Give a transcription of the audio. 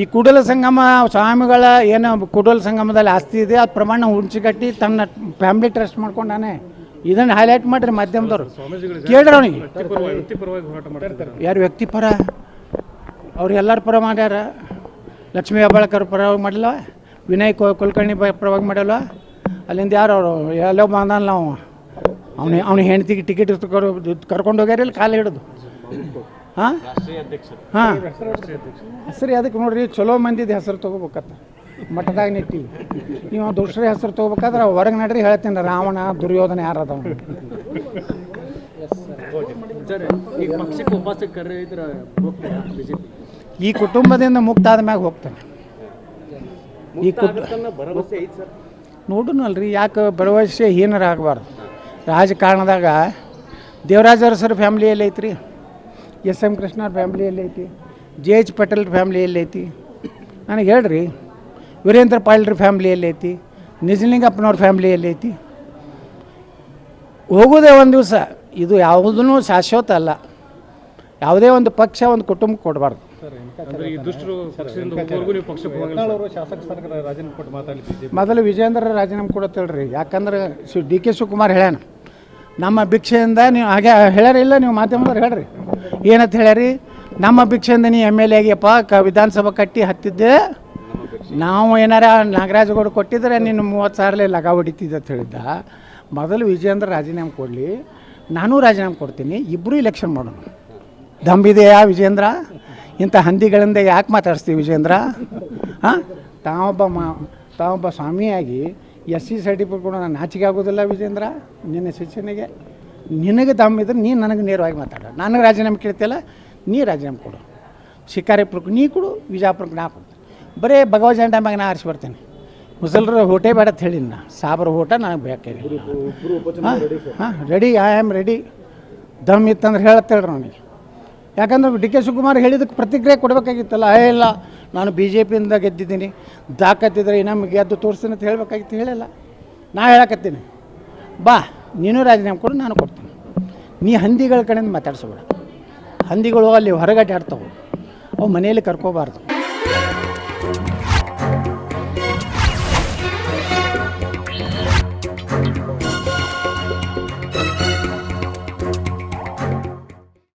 ಈ ಕೂಡಲ ಸಂಗಮ ಸ್ವಾಮಿಗಳ ಏನು ಕೂಡಲ ಸಂಗಮದಲ್ಲಿ ಆಸ್ತಿ ಇದೆ ಅದು ಪ್ರಮಾಣ ಹುಂಚಿಗಟ್ಟಿ ತನ್ನ ಫ್ಯಾಮಿಲಿ ಟ್ರಸ್ಟ್ ಮಾಡ್ಕೊಂಡಾನೆ. ಇದನ್ನು ಹೈಲೈಟ್ ಮಾಡಿರಿ ಮಾಧ್ಯಮದವ್ರು. ಕೇಳ್ರಿ ಅವನಿಗೆ. ಯಾರು ವ್ಯಕ್ತಿ ಪರ ಅವ್ರು ಎಲ್ಲರ ಪರ ಮಾಡ್ಯಾರ? ಲಕ್ಷ್ಮೀ ಹೆಬ್ಬಾಳ್ಕರ್ ಪರವಾಗಿ ಮಾಡಿಲ್ಲ ವಿನಯ್ ಕುಲಕರ್ಣಿ ಪರವಾಗಿ ಮಾಡಿಲ್ಲ ಅಲ್ಲಿಂದ ಯಾರು ಅವರು? ಎಲ್ಲೋ ಬಂದಾನ ನಾವು ಅವನು ಅವನ ಹೆಂಡತಿಗೆ ಟಿಕೆಟ್ ಕರ್ಕೊಂಡು ಹೋಗ್ಯಾರಿಲ್ಲ ಕಾಲು ಹಿಡಿದು? ಹಾಂ? ಹಾಂ. ಹೆಸರು ಅದಕ್ಕೆ ನೋಡ್ರಿ? ಚಲೋ ಮಂದಿದ ಹೆಸರು ತೊಗೋಬೇಕತ್ತ. ಮಠದಾಗ ನಿಂತೀವಿ ನೀವು ದುಷ್ಟ್ರ ಹೆಸರು ತೊಗೋಬೇಕಾದ್ರೆ ಹೊರಗೆ ನಡ್ರಿ ಹೇಳ್ತೀನಿ. ರಾವಣ ದುರ್ಯೋಧನ ಯಾರದವ ಈ ಕುಟುಂಬದಿಂದ ಮುಕ್ತ ಆದ ಮ್ಯಾಗ ಹೋಗ್ತಾನೆ ಈ ಸರ್. ನೋಡುನಲ್ರಿ ಯಾಕೆ ಭರವಸೆ ಹೀನರಾಗಬಾರ್ದು? ರಾಜಕಾರಣದಾಗ ದೇವರಾಜ ಅರಸರ ಫ್ಯಾಮಿಲಿಯಲ್ಲಿ ಐತ್ರಿ. ಎಸ್ ಎಂ ಕೃಷ್ಣವ್ರ ಫ್ಯಾಮ್ಲಿ ಎಲ್ಲಿ ಐತಿ ಜೆ ಎಚ್ ಪಟೇಲ್ ಫ್ಯಾಮ್ಲಿ ಎಲ್ಲೈತಿ ಐತಿ. ನನಗೆ ಹೇಳ್ರಿ ವೀರೇಂದ್ರ ಪಾಲ್ರ ಫ್ಯಾಮ್ಲಿ ಎಲ್ಲೈತಿ ಐತಿ ನಿಜಲಿಂಗಪ್ಪನವ್ರ ಫ್ಯಾಮ್ಲಿ ಎಲ್ಲೈತಿ ಐತಿ. ಹೋಗೋದೇ ಒಂದು ದಿವಸ ಇದು ಯಾವುದೂ ಶಾಶ್ವತ ಅಲ್ಲ. ಯಾವುದೇ ಒಂದು ಪಕ್ಷ ಒಂದು ಕುಟುಂಬಕ್ಕೆ ಕೊಡಬಾರ್ದು. ಮೊದಲು ವಿಜೇಂದ್ರ ರಾಜೀನಾಮೆ ಕೊಡತ್ತೇಳ್ರಿ ಯಾಕಂದ್ರೆ ಡಿ ಕೆ ಶಿವಕುಮಾರ್ ಹೇಳ್ಯಾನ ನಮ್ಮ ಭಿಕ್ಷೆಯಿಂದ ನೀವು ಹಾಗೆ ಹೇಳ್ಯಾರ ಇಲ್ಲ, ನೀವು ಮಾಧ್ಯಮದವ್ರು ಹೇಳ್ರಿ. ಏನಂತ ಹೇಳ್ಯಾರಿ? ನಮ್ಮ ಭಿಕ್ಷೆಯಿಂದ ನೀ ಎಂ ಎಲ್ ಎ ಕ ವಿಧಾನಸಭಾ ಕಟ್ಟಿ ಹತ್ತಿದ್ದೆ. ನಾವು ಏನಾರ ನಾಗರಾಜಗೌಡ ಕೊಟ್ಟಿದ್ರೆ ನೀನು ಮೂವತ್ತು ಸಾವಿರ ಲಗ ಹೊಡಿತಿದ್ದೆ ಅಂತ ಹೇಳಿದ್ದ. ಮೊದಲು ವಿಜೇಂದ್ರ ರಾಜೀನಾಮೆ ಕೊಡಲಿ. ನಾನು ರಾಜೀನಾಮೆ ಕೊಡ್ತೀನಿ. ಇಬ್ಬರೂ ಇಲೆಕ್ಷನ್ ಮಾಡೋಣ. ದಂಬಿದೆಯಾ ವಿಜೇಂದ್ರ ಇಂಥ ಹಂದಿಗಳಿಂದ ಯಾಕೆ ಮಾತಾಡಿಸ್ತೀವಿ ವಿಜೇಂದ್ರ ಹಾಂ? ತಾವೊಬ್ಬ ಮಾ, ತಾವೊಬ್ಬ ಸ್ವಾಮಿಯಾಗಿ ಎಸ್ ಸಿ ಸರ್ಟಿಫಿಕೇಟ್ ಕೊಡೋ ನಾನು ನಾಚಿಕೆ ಆಗೋದಿಲ್ಲ ವಿಜೇಂದ್ರ, ನಿನ್ನ ಶಿಕ್ಷಣಿಗೆ. ನಿನಗೆ ದಮ್ಮಿದ್ರೆ ನೀನು ನನಗೆ ನೇರವಾಗಿ ಮಾತಾಡೋ. ನನಗೆ ರಾಜೀನಾಮೆ ಕೇಳ್ತಿಲ್ಲ ನೀ ರಾಜೀನಾಮೆ ಕೊಡು. ಶಿಕಾರಿಪುರಕ್ಕೆ ನೀ ಕೊಡು, ವಿಜಾಪುರಕ್ಕೆ ನಾ ಕೊಡು ಬರೀ ಭಗವತ್ ಜಂಡ ಮ್ಯಾಗ ನಾ ಆರಿಸಿ ಬರ್ತೀನಿ. ಮುಸಲ್ರ ಹೋಟೆ ಬೇಡ ಅಂತ ಹೇಳಿ ನಾ ಸಾಬ್ರ ಊಟ ನನಗೆ ಬೇಕಾಗಿಲ್ಲ ಹಾಂ ಹಾಂ ರೆಡಿ ಐ ಆಮ್ ರೆಡಿ ದಮ್ ಇತ್ತಂದ್ರೆ ಹೇಳತ್ತೇಳ್ರಿ ನನಗೆ ಯಾಕಂದ್ರೆ ಡಿ ಕೆ ಶಿವಕುಮಾರ್ ಹೇಳಿದಕ್ಕೆ ಪ್ರತಿಕ್ರಿಯೆ ಕೊಡಬೇಕಾಗಿತ್ತಲ್ಲ, ಏ ಇಲ್ಲ ನಾನು ಬಿ ಜೆ ಪಿಯಿಂದ ಗೆದ್ದಿದ್ದೀನಿ. ದಾಖತ್ತಿದ್ರೆ ನಮಗೆ ಗೆದ್ದು ತೋರಿಸ್ತೀನಿ ಅಂತ ಹೇಳಬೇಕಾಗಿತ್ತು ಹೇಳಲ್ಲ. ನಾ ಹೇಳಕತ್ತೀನಿ. ಬಾ, ನೀನು ರಾಜೀನಾಮೆ ಕೊಡು, ನಾನು ಕೊಡ್ತೀನಿ. ನೀ ಹಂದಿಗಳ ಕಡೆಯಿಂದ ಮಾತಾಡಿಸ್ಬೇಡ. ಹಂದಿಗಳು ಅಲ್ಲಿ ಹೊರಗಡೆ ಆಡ್ತಾವೆ. ಅವು ಮನೆಯಲ್ಲಿ ಕರ್ಕೋಬಾರ್ದು.